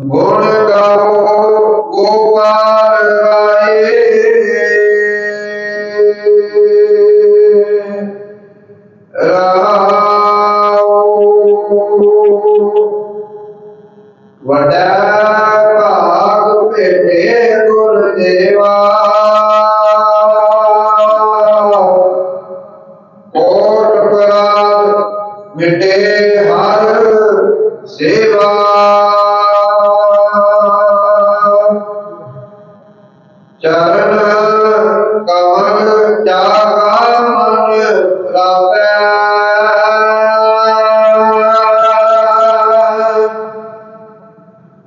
ਗੁਣ ਗਾਵੋ ਗੋਪਾਲ ਰਾਏ। ਰਹਾਉ ਵਡਾ ਭਾਗ ਭੇਟੇ ਗੁਰ ਦੇਵਾ। ਕੋਟ ਪ੍ਰਾਦ ਮਿਟੇ ਸੇਵਾ ਚਰਨ ਕਮਲ ਚਾਗਾ ਮਨ ਰਾਪੈ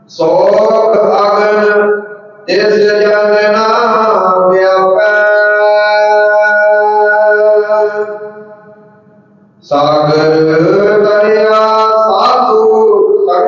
ਸੋਖ ਅਗਨ ਤਿਸ ਜਨ ਨਾ ਵਿਆਪੈ। ਸਾਗਰ ਦਰਿਆ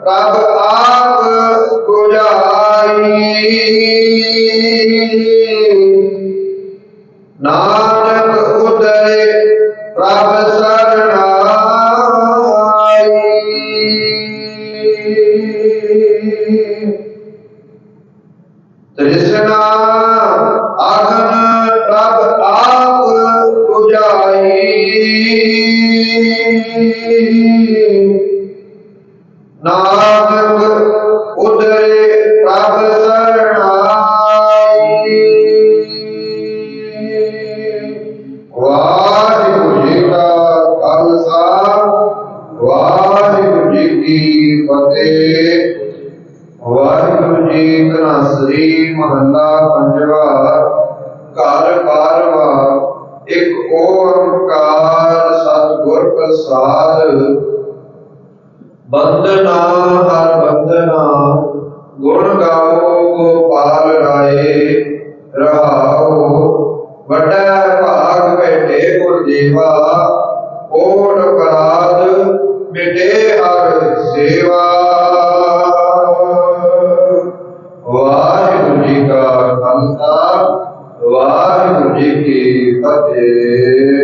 ਪ੍ਰਭ ਆਪ ਗੁਜਾਈ ਨਾਨਕ ਉਦਰੇ ਨਾਨਕ ਉਦਰੇ ਪ੍ਰਭ ਸਰਣਾਈ। ਵਾਹਿਗੁਰੂ ਜੀ ਕਾ ਖਾਲਸਾ, ਵਾਹਿਗੁਰੂ ਜੀ ਕੀ ਫਤਿਹ। ਵਾਹਿਗੁਰੂ ਜੀ ਕਾ ਸ੍ਰੀ ਮਹੱਲਾ ਪੰਜਵਾ, ਘਰ ਬਾਰਵਾ, ਇੱਕ ਓੰਕਾਰ ਸਤਿਗੁਰ ਪ੍ਰਸਾਦ ਬੰਦਨਾ ਹਰ ਬੰਦਨਾ ਗੁਣ ਗਾਓ, ਗੋਪਾਲ ਰਾਏ, ਰਹਾਓ। ਵੱਡਾ ਭਾਗ ਬੈਠੇ ਗੁਰ ਦੇਵਾ ਓਟ ਅਪਰਾਧ ਮਿਟੇ ਹਰ ਸੇਵਾ। ਵਾਹਿਗੁਰੂ ਜੀ ਕਾ ਖਾਲਸਾ, ਵਾਹਿਗੁਰੂ ਜੀ ਕੀ ਫਤਿਹ।